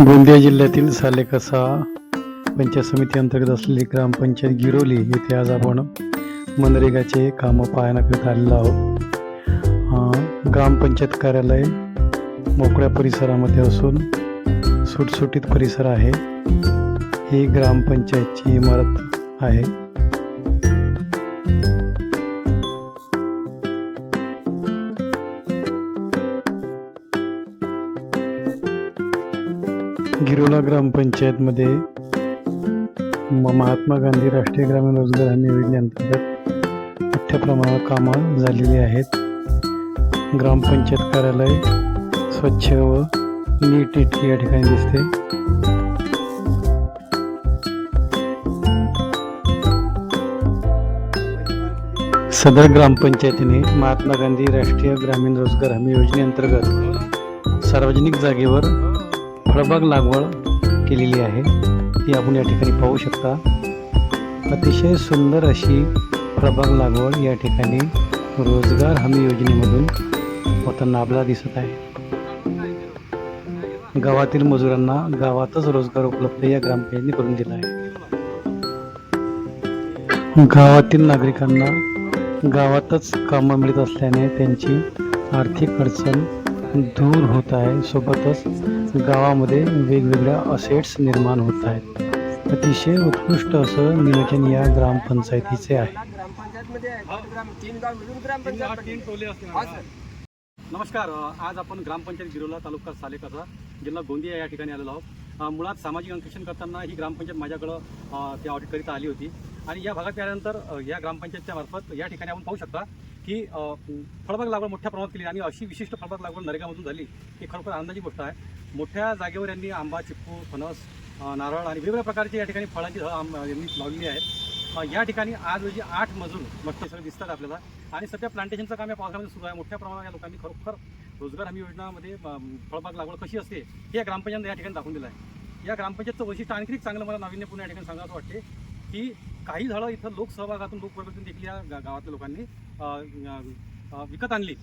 गोंदिया जिल्ह्यातील सालेकसा पंचायत समिती अंतर्गत असलेली ग्रामपंचायत गिरोली येथे आज आपण मनरेगाचे कामं पाहण्याकरिता आलेलो आहोत. ग्रामपंचायत कार्यालय मोकळ्या परिसरामध्ये असून सुटसुटीत परिसर आहे. ही ग्रामपंचायतची इमारत आहे. गिरोला ग्रामपंचायतमध्ये म- महात्मा गांधी राष्ट्रीय ग्रामीण रोजगार हमी योजनेअंतर्गत मोठ्या प्रमाणावर कामं झालेली आहेत. ग्रामपंचायत कार्यालय स्वच्छ व नीट या ठिकाणी दिसते. सदर ग्रामपंचायतीने महात्मा गांधी राष्ट्रीय ग्रामीण रोजगार हमी योजनेअंतर्गत सार्वजनिक जागेवर फळबाग लागवड केलेली आहे. ती आपण या ठिकाणी पाहू शकता. अतिशय सुंदर अशी फळबाग लागवड या ठिकाणी रोजगार हमी योजनेमधून होताना आपल्याला दिसत आहे. गावातील मजुरांना गावातच रोजगार उपलब्ध या ग्रामपंचायतीने करून दिला आहे. गावातील नागरिकांना गावातच कामं मिळत असल्याने त्यांची आर्थिक अडचण दूर होत आहे. सोबतच गावामध्ये वेगवेगळ्या असेट्स निर्माण होत आहेत. अतिशय उत्कृष्ट असं नियोजन या ग्रामपंचायतीचे आहे. नमस्कार आज आपण ग्रामपंचायत गिरोला तालुका सालेकाचा जिल्हा गोंदिया या ठिकाणी आलेलो आहोत. मुळात सामाजिक अंकेक्षण करताना ही ग्रामपंचायत माझ्याकडं अ, त्या ऑडिट करिता आली होती. आणि या भागात आल्यानंतर या ग्रामपंचायतच्या मार्फत या ठिकाणी आपण पाहू शकता की फळबाग लागवड मोठ्या प्रमाणात केली आणि अशी विशिष्ट फळबाग लागवड नरेगामधून झाली ही खरोखर आनंदाची गोष्ट आहे. मोठ्या जागेवर यांनी आंबा चिक्कू फणस नारळ आणि वेगवेगळ्या प्रकारचे या ठिकाणी फळांची यांनी लावलेली आहेत. या ठिकाणी आज रोजी आठ मजूर मोठे सगळे दिसतात आपल्याला. आणि सध्या प्लांटेशनचं काम या पावसामध्ये सुरू आहे. मोठ्या प्रमाणात या लोकांनी खरोखर रोजगार हमी योजनामध्ये फळबाग लागवड कशी असते हे या ग्रामपंचायत या ठिकाणी दाखवून दिलं आहे. या ग्रामपंचायतचं वैशिष्ट्य आणखी चांगलं मला नाविन्यपूर्ण या ठिकाणी सांगायचं वाटते की काही झाडं इथं लोकसहभागातून लोकवर्गातून देखील या गावातल्या लोकांनी विकत आणली.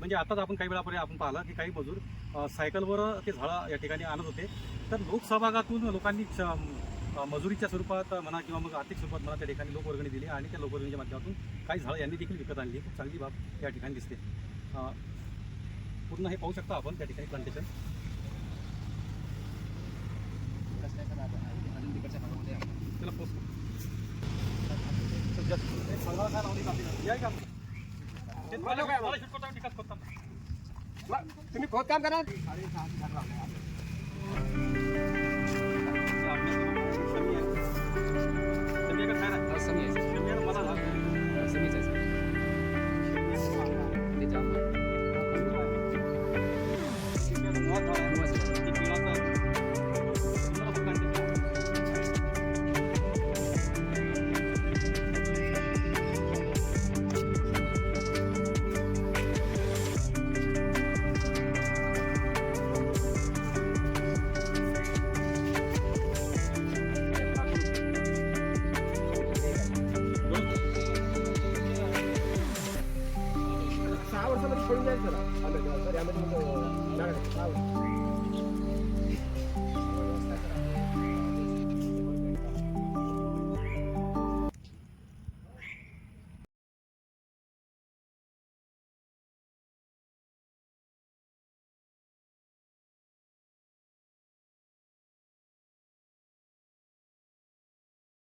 म्हणजे आताच आपण काही वेळापूर्वी आपण पाहिलं की काही मजूर सायकलवर ते झाडं या ठिकाणी आणत होते. तर लोकसहभागातून लोकांनी च- मजुरीच्या स्वरूपात म्हणा किंवा मग आर्थिक स्वरूपात म्हणा त्या ठिकाणी लोकवर्गणी दिली आणि त्या लोकवर्गणीच्या माध्यमातून काही झाडं यांनी देखील विकत आणली. खूप चांगली बाब या ठिकाणी दिसते. पूर्ण हे पाहू शकता आपण त्या ठिकाणी प्लांटेशन त्याला पोस्ट तुम्ही खोदकाम करा ¿Qué es eso? ¿Qué es eso?